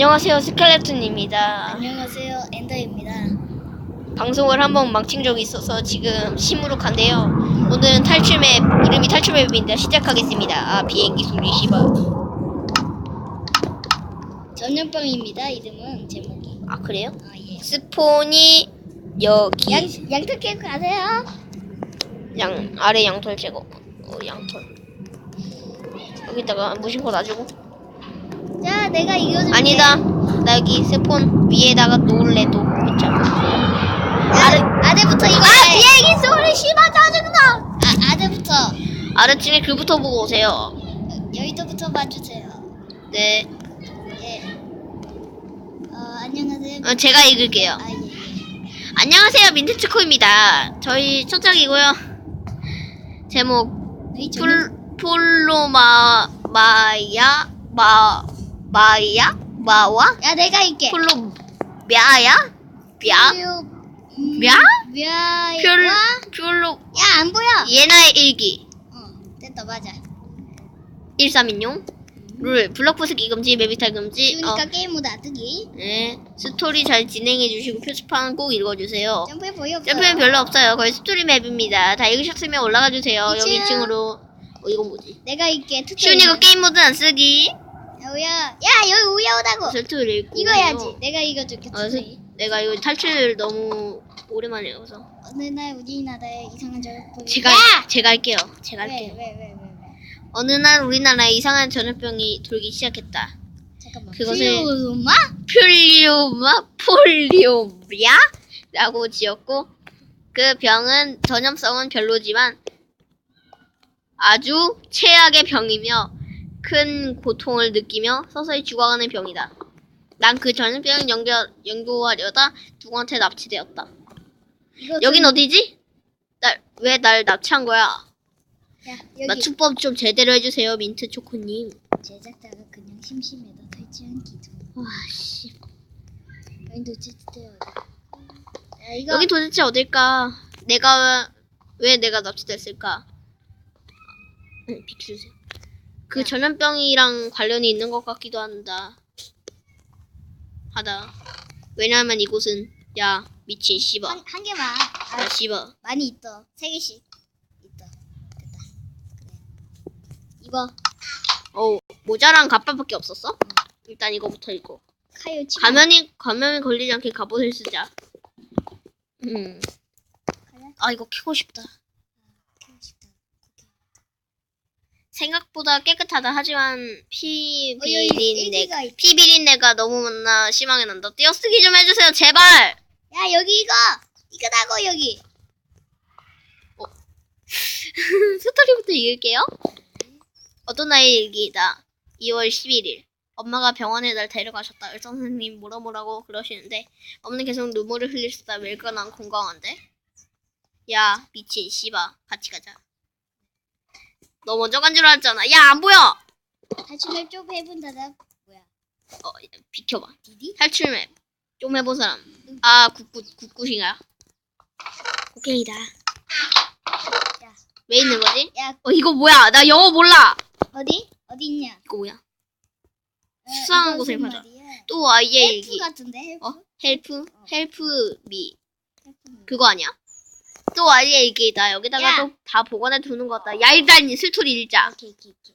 안녕하세요 스켈레톤입니다. 안녕하세요 엔더입니다. 방송을 한번 망친 적이 있어서 지금 시무룩한데요. 오늘은 탈출 맵 이름이 탈출 맵입니다. 시작하겠습니다. 아 비행기 소리 씨발. 전염병입니다. 이름은 제목이. 아 그래요? 아 예. 스폰이 여기 양 양털 가세요. 양 아래 양털 제거. 어 양털. 여기다가 무심코 놔주고. 자 내가 이거 아니다. 나 여기 스폰 위에다가 놓을래도 있잖아. 아래 아래부터 이거. 아 비행기 소리 씨발 짜증나. 아 아래부터 아래층에 글부터 보고 오세요. 여기서부터 봐주세요. 네. 예. 어 안녕하세요. 어, 제가 읽을게요. 아 예. 안녕하세요 민트초코입니다. 저희 첫 장이고요. 제목 폴 폴로마 마야 마 마이야? 마와? 야 내가 이게. 콜로 мя야? 뱨? 뱨? 야 별, 별로. 안 보여. 예나의 일기. 응 됐다 맞아. 13인용. 룰. 블럭 부수기 금지, 메비탈 금지. 그러니까 어, 그러니까 게임 모드 아뜨기. 네. 스토리 잘 진행해 주시고 표지판 꼭 읽어 주세요. 점프엔 보여. 점프는 별로 없어요. 거의 스토리 맵입니다. 다 읽으셨으면 올라가 주세요. 여기 이층. 2층으로. 어, 이건 뭐지? 내가 이게 투표. 이거 게임 모드 안 쓰기. 야, 우야. 야, 여기 우야 오다고. 설투를 읽고. 이거 해야지. 내가 읽어줄게. 어, 스, 투표이. 내가 이거 탈출 너무 오랜만에 해서. 어느 날 우리나라에 이상한 전염병이. 제가, 야! 제가 할게요. 제가 왜, 할게요. 왜, 왜, 왜, 왜? 어느 날 우리나라에 이상한 전염병이 돌기 시작했다. 잠깐만. 그것을- 퓨마? 폴리오마 폴리오미아? 라고 지었고, 그 병은 전염성은 별로지만 아주 최악의 병이며 큰 고통을 느끼며 서서히 죽어가는 병이다. 난 그 전염병 연결, 연구하려다 누구한테 납치되었다. 이거 여긴 좀- 어디지? 날, 왜 날 납치한 거야? 야, 여기. 맞춤법 좀 제대로 해주세요, 민트 초코님. 제작자가 그냥 심심해도 설치한 기둥. 와, 씨. 여긴 도대체 어디? 야, 이거. 여기 도대체 어딜까? 내가 왜 내가 납치됐을까? 응, 비켜주세요. 그 전염병이랑 관련이 있는 것 같기도 한다. 하다. 왜냐하면 이곳은 야 미친 씨바. 한, 한 개만. 야 아, 씨바. 많이 있어. 세 개씩. 있다. 됐다. 그래. 이거. 어 모자랑 갑바밖에 없었어? 일단 이거부터 읽고. 카요 치. 감염이 감염이 걸리지 않게 갑옷을 쓰자. 음. 그래? 아 이거 키고 싶다. 카요 싶다. 생각보다 깨끗하다. 하지만 어, 여기 피비린내 애기가 있다. 피비린내가 너무 많나 심하게 난다. 띄어쓰기 좀 해주세요, 제발. 야 여기 이거 이거다고 여기 스토리부터 읽을게요. 어떤 나의 일기이다. 2월 11일. 엄마가 병원에 날 데려가셨다. 의사 선생님 뭐라 뭐라고 그러시는데 엄마는 계속 눈물을 흘리시다 왜일까 난 건강한데. 야 미친 씨바 같이 가자. 너 먼저 간 줄 알았잖아. 야 안 보여. 탈출을 좀 해본다다 뭐야 어 비켜봐. 디디 탈출 맵. 좀 해본 사람. 아, 굿굿, 굿굿인가? 오케이다. 야. 왜 있는 거지? 야 어, 이거 뭐야? 나 영어 몰라! 어디 어디 있냐 이거 뭐야? 어, 수상한 곳을 가자. 또 아이의 헬프 일기. 같은데 헬프 어? 헬프? 헬프 미. 헬프. 그거 아니야? 또 아이의 일기다. 여기다가 야. 또 다 보관해 두는 것 같다. 야, 일단 슬토리 읽자. 오케이 오케이 오케이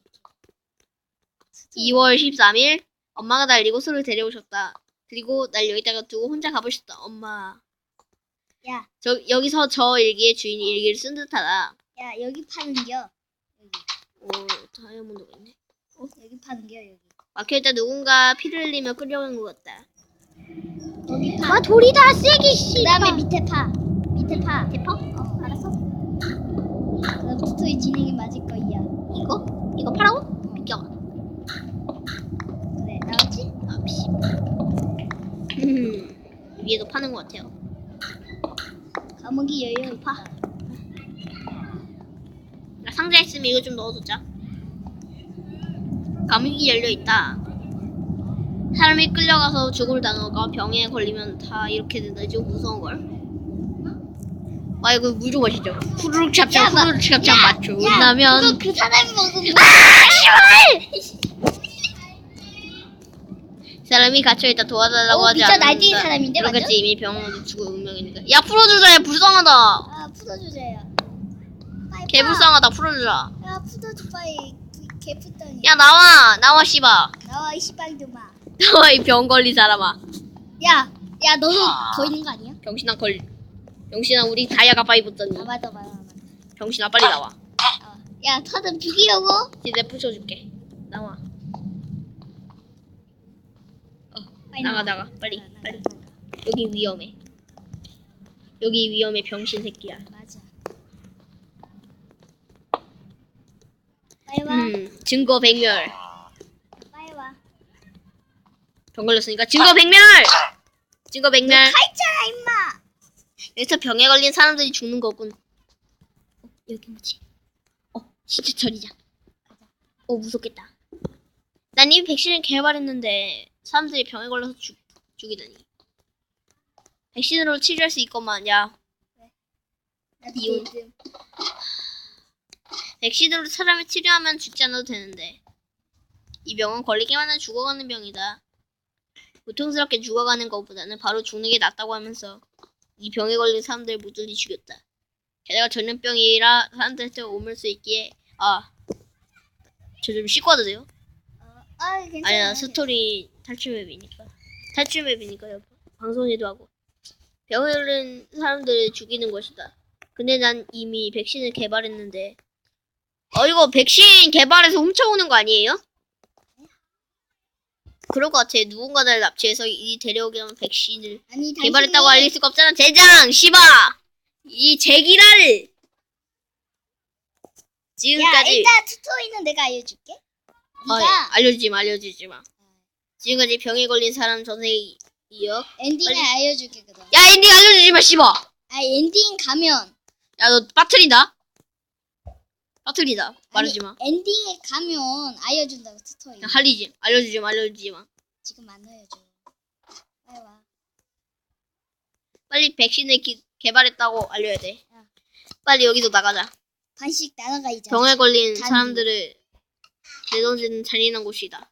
2월 13일. 엄마가 날 이곳으로 데려오셨다. 그리고 날 여기다가 두고 혼자 가보셨다. 엄마. 야, 저, 여기서 저 일기의 주인이 일기를 쓴 듯하다. 야 여기 파는겨 여기 오, 다이아몬드가 있네. 어? 여기 파는겨 여기 막혀있다 누군가 피를 흘리며 끌려간 것 같다. 여기 파 아 돌이다 세기 씨. 그다음에 밑에 파 밑에 파 대파? 어 알았어 그럼 스토리 진행이 맞을 거야 이거? 이거 파라고? 비켜봐. 그래 나왔지 아 씨. 음, 위에도 파는 것 같아요. 감옥이 열려 파. 나 상자 있으면 이거 좀 넣어두자. 감옥이 열려 있다. 사람이 끌려가서 죽음을 당하거나 병에 걸리면 다 이렇게 된다. 좀 무서운 걸. 아 이거 물 좀 마시죠. 후루룩 야, 찹찹 마- 후루룩 찹찹 좋나면 그거 그 사람이 먹은 거 아 씨발! 사람이 갇혀있다 도와달라고 어, 하지 미쳐 않는다. 날뛰는 사람인데, 맞아? 그렇겠지 이미 병원에 죽어 운명이니까. 야 풀어주자 야 불쌍하다. 아 풀어주세요. 빨리 개 파. 불쌍하다 풀어주자. 야 풀어줘 빨리. 개 풀더니. 야 나와 나와 씨바. 나와 이 씨발도마. 나와 이 병 걸린 사람아. 야, 야 너도 더 있는 거 아니야? 병신아 걸. 병신아 우리 다이아가 빠이 붙더니. 아 맞아 맞아 맞아. 병신아 빨리 나와. 어. 야 다들 죽이려고? 이제 부셔줄게. 나와. 빨리 나가. 나가 빨리 나가, 빨리. 나가. 여기 위험해. 여기 위험해 병신 새끼야. 맞아. 빨리 와. 음 증거 백멸. 빨리 와. 병 걸렸으니까 증거 백멸. 증거 백멸. 임마. 여기서 병에 걸린 사람들이 죽는 거군. 어, 여기 뭐지? 어, 시체처리자. 어, 무섭겠다. 난 이미 백신을 개발했는데 사람들이 병에 걸려서 죽, 죽이다니. 백신으로 치료할 수 있건만, 야. 나 이혼. 지금 백신으로 사람을 치료하면 죽지 않아도 되는데. 이 병은 걸리기만 하면 죽어가는 병이다. 고통스럽게 죽어가는 것보다는 바로 죽는 게 낫다고 하면서 이 병에 걸린 사람들 모조리 죽였다. 게다가 전염병이라 사람들한테 옮을 수 있기에 아, 저 좀 씻고 와도 돼요? 어, 아 괜찮아. 아니야 스토리 탈출 맵이니까 탈출 맵이니까 요. 방송에도 하고 병에 걸린 사람들을 죽이는 것이다. 근데 난 이미 백신을 개발했는데 어 이거 백신 개발해서 훔쳐오는 거 아니에요? 그럴 것 같아. 누군가를 납치해서 이 데려오게 하면 백신을 아니 당신이 개발했다고 알릴 수가 없잖아. 대장, 씨바, 이야 지금까지 일단 스토리는 내가 알려줄게. 아, 예. 네가 알려주지 마, 알려주지 마. 지금까지 병에 걸린 사람 전에 이어. 엔딩을. 알려줄게 그럼. 야, 엔딩 알려주지 마, 씨바. 아 엔딩 가면 야, 너 빠트린다. 빠트리다. 말하지 마. 엔딩에 가면 알려준다고 스토리. 야, 할리지, 알려주지 마, 알려주지 마. 지금 안 알려줘. 빨리 와. 빨리 백신을 기- 개발했다고 알려야 돼. 야. 빨리 여기서 나가자. 반씩 날아가 이제. 병에 걸린. 사람들을 내던지는 잔인한 곳이다.